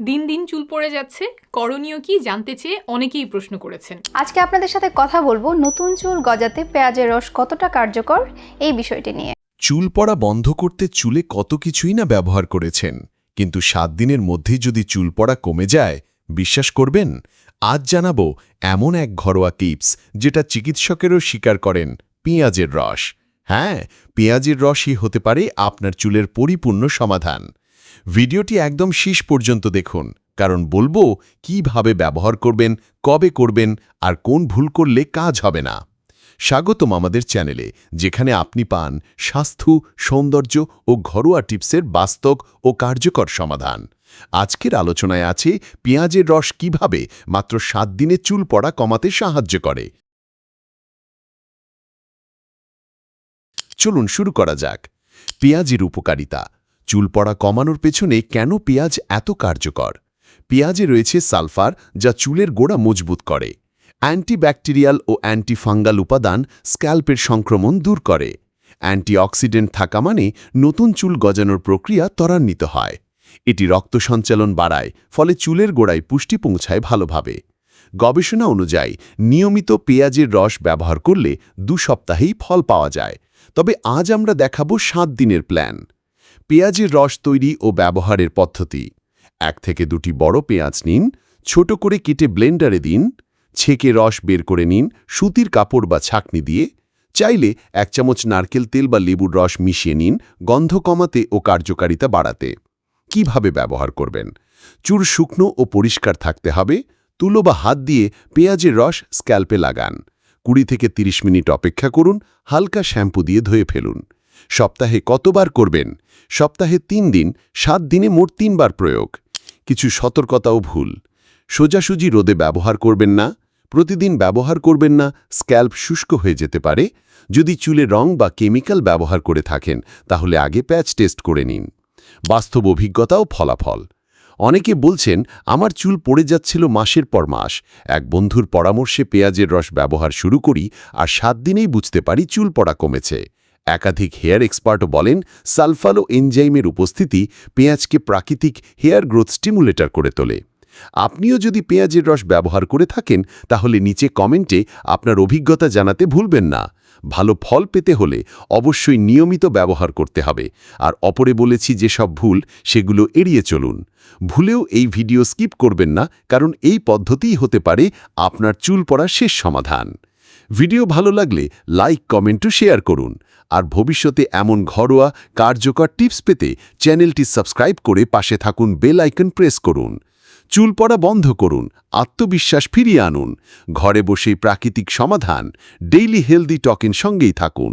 দিন দিন চুল পড়ে যাচ্ছে। করণীয় কি জানতে চেয়ে অনেকেই প্রশ্ন করেছেন। আজকে আপনাদের সাথে কথা বলব নতুন চুল গজাতে পেঁয়াজের রস কতটা কার্যকর এই বিষয়টি নিয়ে। চুল পড়া বন্ধ করতে চুলে কত কিছুই না ব্যবহার করেছেন। কিন্তু সাত দিনের মধ্যেই যদি চুল পড়া কমে যায় বিশ্বাস করবেন? আজ জানাব এমন এক ঘরোয়া টিপস যেটা চিকিৎসকেরও স্বীকার করেন পেঁয়াজের রস। হ্যাঁ পেঁয়াজের রসই হতে পারে আপনার চুলের পরিপূর্ণ সমাধান। ভিডিওটি একদম শেষ পর্যন্ত দেখুন, কারণ বলব কীভাবে ব্যবহার করবেন, কবে করবেন, আর কোন ভুল করলে কাজ হবে না। স্বাগতম আমাদের চ্যানেলে, যেখানে আপনি পান স্বাস্থ্য, সৌন্দর্য ও ঘরোয়া টিপসের বাস্তব ও কার্যকর সমাধান। আজকের আলোচনায় আছে পেঁয়াজের রস কীভাবে মাত্র সাত দিনে চুল পড়া কমাতে সাহায্য করে। চলুন শুরু করা যাক। পেঁয়াজের উপকারিতা চুল পড়া কমানোর পেছনে কেন পেঁয়াজ এত কার্যকর? পেঁয়াজে রয়েছে সালফার, যা চুলের গোড়া মজবুত করে। অ্যান্টিব্যাকটেরিয়াল ও অ্যান্টিফাঙ্গাল উপাদান স্ক্যাল্পের সংক্রমণ দূর করে। অ্যান্টিঅক্সিডেন্ট থাকা মানে নতুন চুল গজানোর প্রক্রিয়া ত্বরান্বিত হয়। এটি রক্ত সঞ্চালন বাড়ায়, ফলে চুলের গোড়ায় পুষ্টি পৌঁছায় ভালোভাবে। গবেষণা অনুযায়ী, নিয়মিত পেঁয়াজের রস ব্যবহার করলে দু সপ্তাহেই ফল পাওয়া যায়। তবে আজ আমরা দেখাবো সাত দিনের প্ল্যান। পেঁয়াজের রস তৈরি ও ব্যবহারের পদ্ধতি। এক থেকে দুটি বড় পেঁয়াজ নিন, ছোট করে কেটে ব্লেন্ডারে দিন, ছেঁকে রস বের করে নিন সুতির কাপড় বা ছাকনি দিয়ে। চাইলে এক চামচ নারকেল তেল বা লেবুর রস মিশিয়ে নিন গন্ধ কমাতে ও কার্যকারিতা বাড়াতে। কীভাবে ব্যবহার করবেন? চুর শুকনো ও পরিষ্কার থাকতে হবে। তুলো বা হাত দিয়ে পেঁয়াজের রস স্ক্যাল্পে লাগান। কুড়ি থেকে ৩০ মিনিট অপেক্ষা করুন, হালকা শ্যাম্পু দিয়ে ধুয়ে ফেলুন। সপ্তাহে কতবার করবেন? সপ্তাহে তিন দিন, সাত দিনে মোট তিনবার প্রয়োগ। কিছু সতর্কতাও ভুল। সোজাসুজি রোদে ব্যবহার করবেন না। প্রতিদিন ব্যবহার করবেন না, স্ক্যাল্প শুষ্ক হয়ে যেতে পারে। যদি চুলে রং বা কেমিক্যাল ব্যবহার করে থাকেন, তাহলে আগে প্যাচ টেস্ট করে নিন। বাস্তব অভিজ্ঞতাও ফলাফল। অনেকে বলছেন, আমার চুল পড়ে যাচ্ছিল মাসের পর মাস। এক বন্ধুর পরামর্শে পেঁয়াজের রস ব্যবহার শুরু করি আর সাত দিনেই বুঝতে পারি চুল পড়া কমেছে। একাধিক হেয়ার এক্সপার্টও বলেন, সালফালো এনজাইমের উপস্থিতি পেঁয়াজকে প্রাকৃতিক হেয়ার গ্রোথ স্টিমুলেটর করে তোলে। আপনিও যদি পেঁয়াজের রস ব্যবহার করে থাকেন, তাহলে নিচে কমেন্টে আপনার অভিজ্ঞতা জানাতে ভুলবেন না। ভালো ফল পেতে হলে অবশ্যই নিয়মিত ব্যবহার করতে হবে। আর অপরে বলেছি যেসব ভুল, সেগুলো এড়িয়ে চলুন। ভুলেও এই ভিডিও স্কিপ করবেন না, কারণ এই পদ্ধতিই হতে পারে আপনার চুল পড়ার শেষ সমাধান। ভিডিও ভালো লাগলে লাইক কমেন্টও শেয়ার করুন। আর ভবিষ্যতে এমন ঘরোয়া, কার্যকর টিপস পেতে চ্যানেলটি সাবস্ক্রাইব করে পাশে থাকুন, বেল আইকন প্রেস করুন। চুল পড়া বন্ধ করুন, আত্মবিশ্বাস ফিরিয়ে আনুন। ঘরে বসেই প্রাকৃতিক সমাধান ডেইলি হেলদি টকেন সঙ্গেই থাকুন।